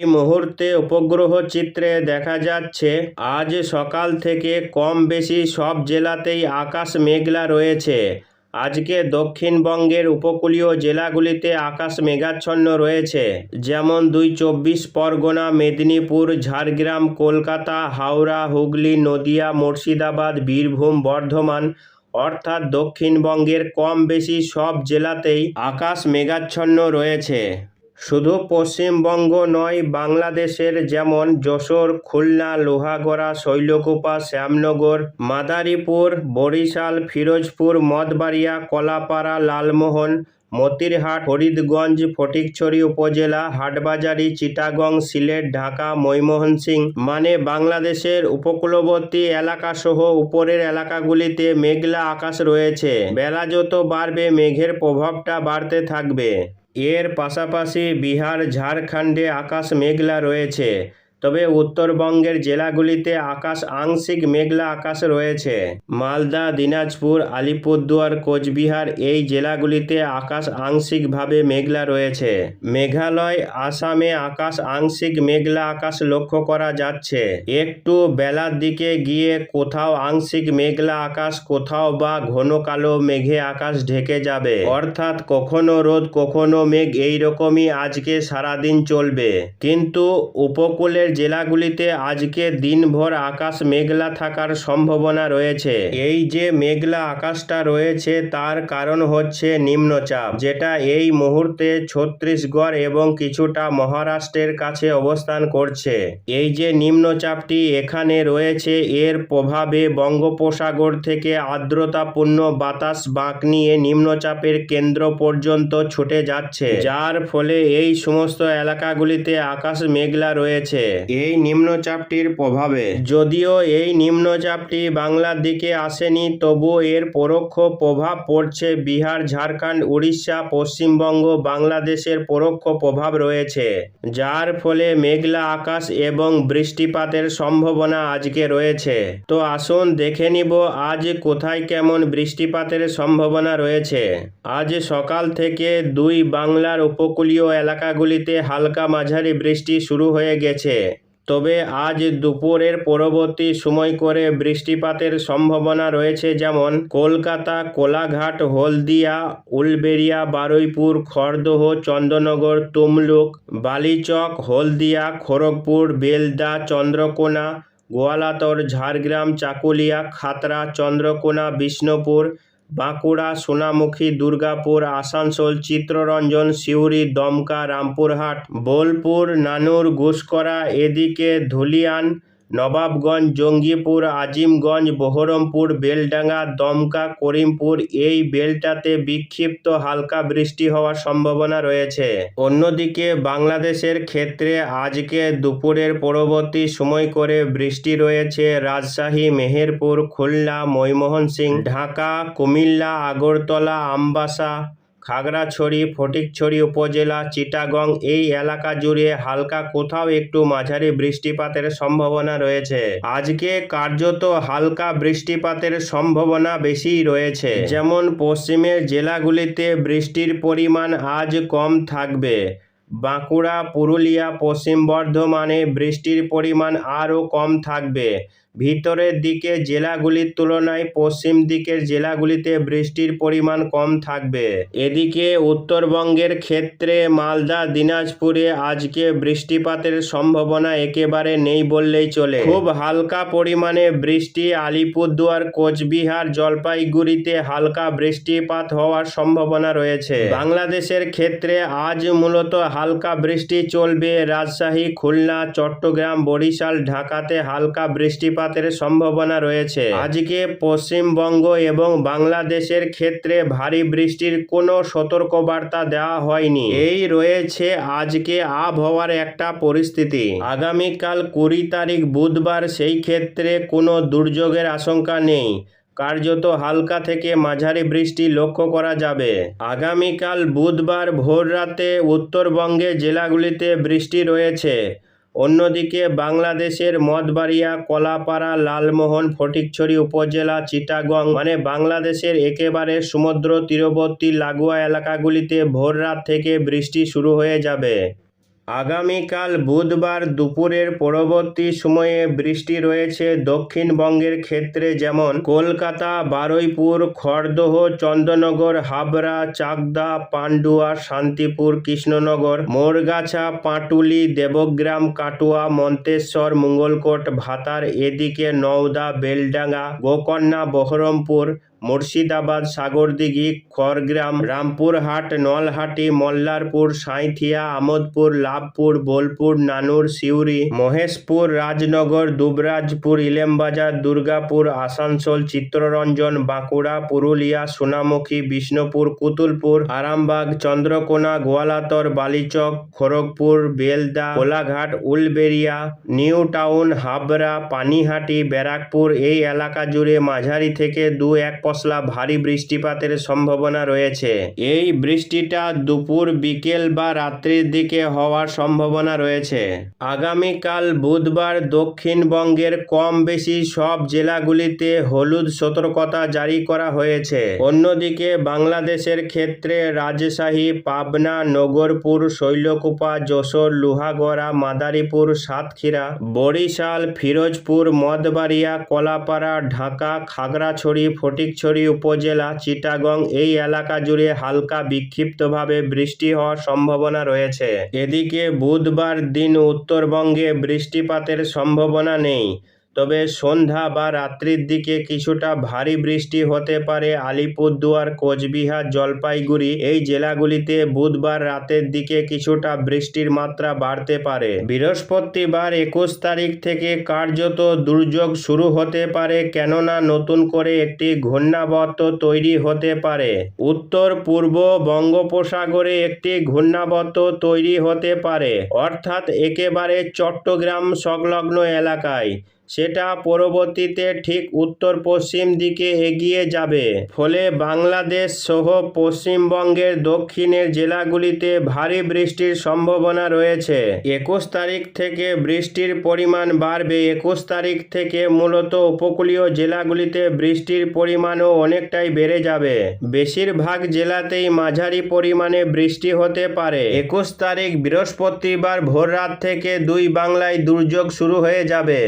এই মুহূর্তে উপগ্রহ চিত্রে দেখা যাচ্ছে, আজ সকাল থেকে কম বেশি সব জেলাতেই আকাশ মেঘলা রয়েছে। আজকে দক্ষিণবঙ্গের উপকূলীয় জেলাগুলিতে আকাশ মেঘাচ্ছন্ন রয়েছে। যেমন দুই চব্বিশ পরগনা, মেদিনীপুর, ঝাড়গ্রাম, কলকাতা, হাওড়া, হুগলি, নদিয়া, মুর্শিদাবাদ, বীরভূম, বর্ধমান, অর্থাৎ দক্ষিণবঙ্গের কম বেশি সব জেলাতেই আকাশ মেঘাচ্ছন্ন রয়েছে। শুধু পশ্চিমবঙ্গ নয়, বাংলাদেশের যেমন যশোর, খুলনা, লোহাগড়া, শৈলকুপা, শ্যামনগর, মাদারীপুর, বরিশাল, ফিরোজপুর মদবাড়িয়া কলাপাড়া, লালমোহন, মতিরহাট, ফরিদগঞ্জ, ফটিকছড়ি উপজেলা, হাটবাজারি, চিটাগং, সিলেট, ঢাকা ময়মনসিং মানে বাংলাদেশের উপকূলবর্তী এলাকাসহ উপরের এলাকাগুলিতে মেঘলা আকাশ রয়েছে। বেলা যত বাড়বে, মেঘের প্রভাবটা বাড়তে থাকবে। এর পাশাপাশি বিহার ঝাড়খণ্ডে আকাশ মেঘলা রয়েছে। তবে উত্তরবঙ্গের জেলাগুলিতে আকাশ আংশিক মেঘলা আকাশ রয়েছে। মালদা, দিনাজপুর, আলিপুরদুয়ার, কোচবিহার এই জেলাগুলিতে আকাশ আংশিকভাবে মেঘলা রয়েছে। মেঘালয়, আসামে আকাশ আংশিক মেঘলা আকাশ লক্ষ্য করা যাচ্ছে। একটু বেলার দিকে গিয়ে কোথাও আংশিক মেঘলা আকাশ, কোথাও বা ঘন কালো মেঘে আকাশ ঢেকে যাবে। অর্থাৎ কখনো রোদ, কখনো মেঘ, এইরকমই আজকে সারাদিন চলবে। কিন্তু উপকূলের জেলাগুলিতে আজকে দিনভর আকাশ মেঘলা থাকার সম্ভাবনা রয়েছে। এই যে মেঘলা আকাশটা রয়েছে, তার কারণ হচ্ছে নিম্নচাপ, যেটা এই মুহূর্তে ছত্তিশগড় এবং কিছুটা মহারাষ্ট্রের কাছে অবস্থান করছে। এই যে নিম্নচাপটি এখানে রয়েছে, এর প্রভাবে বঙ্গোপসাগর থেকে আর্দ্রতাপূর্ণ বাতাস বাঁক নিয়ে নিম্নচাপের কেন্দ্র পর্যন্ত ছুটে যাচ্ছে, যার ফলে এই সমস্ত এলাকাগুলিতে আকাশ মেঘলা রয়েছে। এই নিম্নচাপটির প্রভাবে। যদিও এই নিম্নচাপটি বাংলার দিকে আসেনি, তবু এর পরোক্ষ প্রভাব পড়ছে বিহার, ঝাড়খণ্ড, উড়িষ্যা, পশ্চিমবঙ্গ, বাংলাদেশের পরোক্ষ প্রভাব রয়েছে, যার ফলে মেঘলা আকাশ এবং বৃষ্টিপাতের সম্ভাবনা আজকে রয়েছে। তো আসুন দেখে নিব আজ কোথায় কেমন বৃষ্টিপাতের সম্ভাবনা রয়েছে। আজ সকাল থেকে দুই বাংলার উপকূলীয় এলাকাগুলিতে হালকা মাঝারি বৃষ্টি শুরু হয়ে গেছে। তবে আজ দুপুরের পরবর্তী সময় করে বৃষ্টিপাতের সম্ভাবনা রয়েছে যেমন কলকাতা, কোলাঘাট, হলদিয়া, উলবেড়িয়া, বারুইপুর, খড়দহ চন্দ্রনগর তমলুক, বালিচক, হলদিয়া, খড়গপুর, বেলদা, চন্দ্রকোনা, গোয়ালাতর, ঝাড়গ্রাম, চাকুলিয়া, খাতরা, চন্দ্রকোনা, বিষ্ণুপুর বাঁকুড়া সোনামুখী দুর্গাপুর আসানসোল চিত্ররঞ্জন সিউড়ি দমকা রামপুরহাট বোলপুর নানুর ঘুষকরা এদিকে ধুলিয়ান নবাবগঞ্জ, জঙ্গিপুর, আজিমগঞ্জ, বহরমপুর, বেলডাঙ্গা, দমকা, করিমপুর এই বেলটাতে বিক্ষিপ্ত হালকা বৃষ্টি হওয়ার সম্ভাবনা রয়েছে। অন্যদিকে বাংলাদেশের ক্ষেত্রে আজকে দুপুরের পরবর্তী সময় করে বৃষ্টি রয়েছে রাজশাহী, মেহেরপুর, খুলনা ময়মনসিং ঢাকা, কুমিল্লা, আগরতলা, আমবাসা খাগড়াছড়ি ফটিকছড়ি উপজেলা, চিটাগং এই এলাকা জুড়ে হালকা কোথাও একটু মাঝারি বৃষ্টিপাতের সম্ভাবনা রয়েছে। আজকে কার্যত হালকা বৃষ্টিপাতের সম্ভাবনা বেশি রয়েছে। যেমন পশ্চিমের জেলাগুলিতে বৃষ্টির পরিমাণ আজ কম থাকবে। বাঁকুড়া, পুরুলিয়া, পশ্চিম বর্ধমানে বৃষ্টির পরিমাণ আরও কম থাকবে। ভিতরের দিকে জেলাগুলির তুলনায় পশ্চিম দিকের জেলাগুলিতে বৃষ্টির পরিমাণ কম থাকবে। এদিকে উত্তরবঙ্গের ক্ষেত্রে মালদা, দিনাজপুরে আজকে বৃষ্টিপাতের সম্ভাবনা একেবারে নেই বললেই চলে। খুব হালকা পরিমাণে বৃষ্টি আলিপুরদুয়ার, কোচবিহার, জলপাইগুড়িতে হালকা বৃষ্টিপাত হওয়ার সম্ভাবনা রয়েছে। বাংলাদেশের ক্ষেত্রে আজ মূলত হালকা বৃষ্টি চলবে। রাজশাহী, খুলনা, চট্টগ্রাম, বরিশাল, ঢাকাতে হালকা বৃষ্টিপাতের সম্ভাবনা রয়েছে। আজকে পশ্চিমবঙ্গ এবং বাংলাদেশের ক্ষেত্রে ভারী বৃষ্টির কোনো সতর্কবার্তা দেওয়া হয়নি। এই রয়েছে আজকে আবহাওয়ার একটা পরিস্থিতি। আগামীকাল কুড়ি তারিখ বুধবার সেই ক্ষেত্রে কোনো দুর্যোগের আশঙ্কা নেই। কার্যত হালকা থেকে মাঝারি বৃষ্টি লক্ষ্য করা যাবে। আগামীকাল বুধবার ভোররাতে উত্তরবঙ্গে জেলাগুলিতে বৃষ্টি রয়েছে। অন্যদিকে বাংলাদেশের মদবাড়িয়া, কলাপাড়া, লালমোহন, ফটিকছড়ি উপজেলা, চিটাগং মানে বাংলাদেশের একেবারে সমুদ্র তীরবর্তী লাগোয়া এলাকাগুলিতে ভোররাত থেকে বৃষ্টি শুরু হয়ে যাবে। আগামীকাল বুধবার দুপুরের পরবর্তী সময়ে বৃষ্টি রয়েছে দক্ষিণবঙ্গের ক্ষেত্রে যেমন কলকাতা, বারুইপুর, খড়দহ, চন্দননগর, হাবড়া, চাকদা, পান্ডুয়া, শান্তিপুর, কৃষ্ণনগর, মোরগাছা, পাটুলি, দেবগ্রাম, কাটুয়া, মন্তেশ্বর, মঙ্গলকোট, ভাতার এদিকে নওদা, বেলডাঙ্গা, গোকর্ণা, বহরমপুর মুর্শিদাবাদ, সাগরদিঘি, খড়গ্রাম, রামপুরহাট, নলহাটি, মল্লারপুর, সাঁইথিয়া, আমোদপুর, লাভপুর, বোলপুর, নানুর, সিউড়ি, মহেশপুর, রাজনগর, দুবরাজপুর, ইলেমবাজার, দুর্গাপুর, আসানসোল চিত্ররঞ্জন বাঁকুড়া, পুরুলিয়া, সোনামুখী, বিষ্ণুপুর, কুতুলপুর, আরামবাগ, চন্দ্রকোনা, গোয়ালাতর, বালিচক, খড়গপুর, বেলদা, কোলাঘাট উলবেরিয়া নিউ টাউন, হাবড়া, পানিহাটি, ব্যারাকপুর, এই এলাকা জুড়ে মাঝারি থেকে দু এক পশলা ভারী বৃষ্টিপাতের সম্ভাবনা রয়েছে। এই বৃষ্টিটা দুপুর, বিকেল বা রাত্রির দিকে হওয়ার সম্ভাবনা রয়েছে। আগামীকাল বুধবার দক্ষিণবঙ্গের কম বেশি সব জেলাগুলিতে হলুদ সতর্কতা জারি করা হয়েছে। অন্যদিকে বাংলাদেশের ক্ষেত্রে রাজশাহী, পাবনা, নগরপুর, শৈলকুপা, যশোর, লোহাগড়া, মাদারীপুর, সাতক্ষীরা, বরিশাল, ফিরোজপুর, মদবাড়িয়া, কলাপাড়া, ঢাকা, খাগড়াছড়ি ফটিকছড়ি উপজেলা চিটাগং এই এলাকা জুড়ে হালকা বিক্ষিপ্তভাবে বৃষ্টি হওয়ার সম্ভাবনা রয়েছে। এদিকে বুধবার দিন উত্তরবঙ্গে বৃষ্টিপাতের সম্ভাবনা নেই। তবে সন্ধ্যা বা রাত্রির দিকে কিছুটা ভারী বৃষ্টি হতে পারে আলিপুরদুয়ার, কোচবিহার, জলপাইগুড়ি। এই জেলাগুলিতে বুধবার রাতের দিকে কিছুটা বৃষ্টির মাত্রা বাড়তে পারে। বৃহস্পতিবার একুশ তারিখ থেকে কার্যত দুর্যোগ শুরু হতে পারে, কেননা নতুন করে একটি ঘূর্ণাবর্ত তৈরি হতে পারে। উত্তর, পূর্ব বঙ্গোপসাগরে একটি ঘূর্ণাবর্ত তৈরি হতে পারে, অর্থাৎ একেবারে চট্টগ্রাম সংলগ্ন এলাকায়। সেটা পরবর্তীতে ঠিক উত্তর পশ্চিম দিকে এগিয়ে যাবে। ফলে বাংলাদেশ সহ পশ্চিমবঙ্গের দক্ষিণের জেলাগুলিতে ভারী বৃষ্টির সম্ভাবনা রয়েছে। একুশ তারিখ থেকে বৃষ্টির পরিমাণ বাড়বে। একুশ তারিখ থেকে মূলত উপকূলীয় জেলাগুলিতে বৃষ্টির পরিমাণও অনেকটাই বেড়ে যাবে। বেশিরভাগ জেলাতেই মাঝারি পরিমাণে বৃষ্টি হতে পারে। একুশ তারিখ বৃহস্পতিবার ভোররাত থেকে দুই বাংলায় দুর্যোগ শুরু হয়ে যাবে।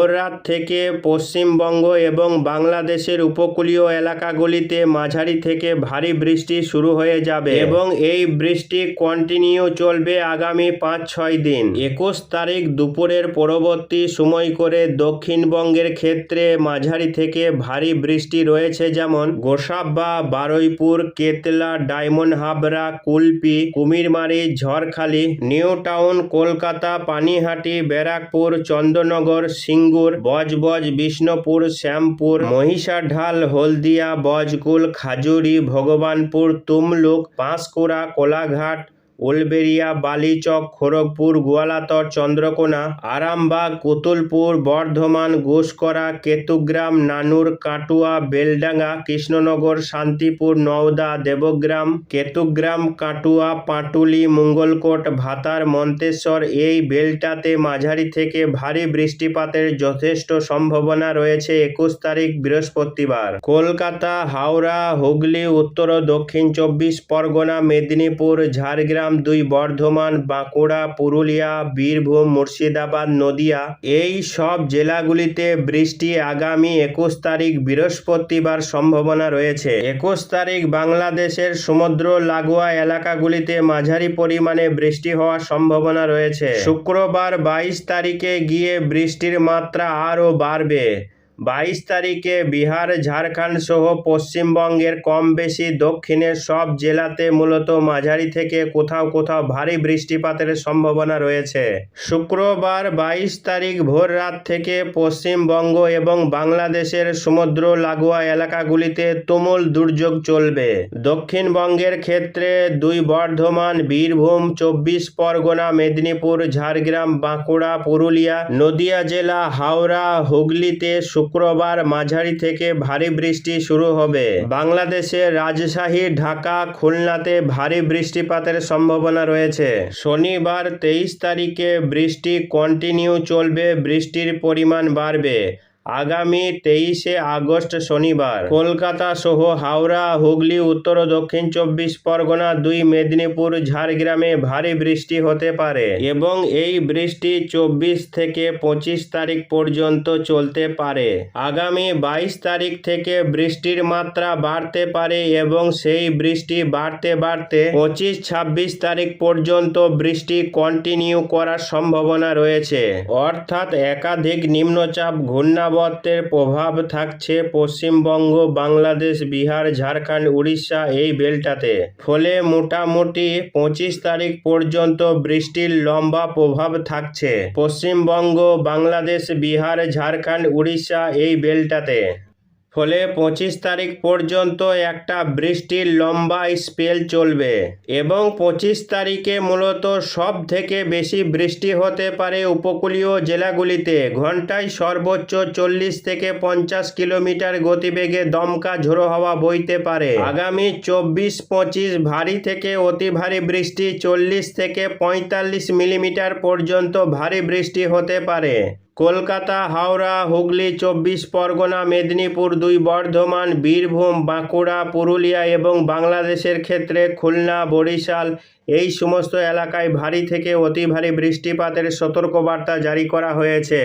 ভোররাত থেকে পশ্চিমবঙ্গ এবং বাংলাদেশের উপকূলীয় এলাকাগুলিতে মাঝারি থেকে ভারী বৃষ্টি শুরু হয়ে যাবে। এবং এই বৃষ্টি কন্টিনিউ চলবে আগামী পাঁচ ছয় দিন। একুশ তারিখ দুপুরের পরবর্তী সময় করে দক্ষিণবঙ্গের ক্ষেত্রে মাঝারি থেকে ভারী বৃষ্টি রয়েছে যেমন Gosaba Baruipur, Ketla, Diamond Harbour Kulpi, Kumirmari, Jharkhali, New Town, Kolkata, Panihati, Barrackpore, Chandannagar Singur Budge Budge Bishnupur Shyampur Mahishadal Haldia Bajkul Khejuri Bhagabanpur Tamluk Panskura Kolaghat Uluberia Balichak, Kharagpur, Goaltore, Chandrakona, Arambagh, Kotulpur, Bardhaman, Ghoshkara, Ketugram, Nanoor, Katwa, Beldanga, Krishnanagar, Shantipur, Nowda, Debagram, Ketugram, কাটুয়া, পাটুলি, মঙ্গলকোট, ভাতার, মন্তেশ্বর, এই বেলটাতে মাঝারি থেকে ভারী বৃষ্টিপাতের যথেষ্ট সম্ভাবনা রয়েছে একুশ তারিখ বৃহস্পতিবার। কলকাতা, হাওড়া, হুগলি, উত্তর ও দক্ষিণ চব্বিশ পরগনা, মেদিনীপুর, ঝাড়গ্রাম দুই বর্ধমান, বাঁকুড়া, পুরুলিয়া, বীরভূম, মুর্শিদাবাদ, নদিয়া। এই সব জেলাগুলিতে বৃষ্টি আগামী একুশ তারিখ বৃহস্পতিবার সম্ভাবনা রয়েছে। একুশ তারিখ বাংলাদেশের সমুদ্র লাগোয়া এলাকাগুলিতে মাঝারি পরিমাণে বৃষ্টি হওয়ার সম্ভাবনা রয়েছে। শুক্রবার বাইশ তারিখে গিয়ে বৃষ্টির মাত্রা আরও বাড়বে। বাইশ তারিখে বিহার, ঝাড়খণ্ড সহ পশ্চিমবঙ্গের কম বেশি, দক্ষিণের সব জেলাতে মূলত মাঝারি থেকে কোথাও কোথাও ভারী বৃষ্টিপাতের সম্ভাবনা রয়েছে। শুক্রবার বাইশ তারিখ ভোর রাত থেকে পশ্চিমবঙ্গ এবং বাংলাদেশের সমুদ্র লাগোয়া এলাকাগুলিতে তুমুল দুর্যোগ চলবে। দক্ষিণবঙ্গের ক্ষেত্রে দুই বর্ধমান, বীরভূম, চব্বিশ পরগনা, মেদিনীপুর, ঝাড়গ্রাম, বাঁকুড়া, পুরুলিয়া, নদিয়া জেলা, হাওড়া, হুগলিতে শুক্রবার মাঝারি থেকে ভারী বৃষ্টি শুরু হবে। বাংলাদেশে রাজশাহী, ঢাকা, খুলনাতে ভারী বৃষ্টিপাতের সম্ভাবনা রয়েছে। শনিবার তেইশ তারিখে বৃষ্টি কন্টিনিউ চলবে, বৃষ্টির পরিমাণ বাড়বে। আগামী তেইশে আগস্ট শনিবার কলকাতা সহ হাওড়া, হুগলি, উত্তর ও দক্ষিণ চব্বিশ পরগনা দুই মেদিনীপুর, ঝাড়গ্রামে ভারী বৃষ্টি হতে পারে এবং এই বৃষ্টি চব্বিশ থেকে পঁচিশ তারিখ পর্যন্ত চলতে পারে। আগামী বাইশ তারিখ থেকে বৃষ্টির মাত্রা বাড়তে পারে এবং সেই বৃষ্টি বাড়তে বাড়তে পঁচিশ ছাব্বিশ তারিখ পর্যন্ত বৃষ্টি কন্টিনিউ করার সম্ভাবনা রয়েছে। অর্থাৎ একাধিক নিম্নচাপ ঘূর্ণাবর্তের প্রভাব থাকছে পশ্চিমবঙ্গ, বাংলাদেশ, বিহার, ঝাড়খণ্ড, উড়িষ্যা এই বেলটাতে ফলে মোটামুটি পঁচিশ তারিখ পর্যন্ত বৃষ্টির লম্বা প্রভাব থাকছে। পশ্চিমবঙ্গ, বাংলাদেশ, বিহার, ঝাড়খণ্ড, উড়িষ্যা এই বেলটাতে ফলে পঁচিশ তারিখ পর্যন্ত একটা বৃষ্টির লম্বা স্পেল চলবে এবং পঁচিশ তারিখে মূলত সব থেকে বেশি বৃষ্টি হতে পারে উপকূলীয় জেলাগুলিতে। ঘন্টায় সর্বোচ্চ চল্লিশ থেকে পঞ্চাশ কিলোমিটার গতিবেগে দমকা ঝোড়ো হওয়া বইতে পারে। আগামী চব্বিশ পঁচিশ ভারী থেকে অতি ভারী বৃষ্টি চল্লিশ থেকে পঁয়তাল্লিশ মিলিমিটার পর্যন্ত ভারী বৃষ্টি হতে পারে। কলকাতা, হাওড়া, হুগলি, চব্বিশ পরগনা, মেদিনীপুর, দুই বর্ধমান, বীরভূম, বাঁকুড়া, পুরুলিয়া এবং বাংলাদেশের ক্ষেত্রে খুলনা, বরিশাল এই সমস্ত এলাকায় ভারী থেকে অতি ভারী বৃষ্টিপাতের সতর্কবার্তা জারি করা হয়েছে।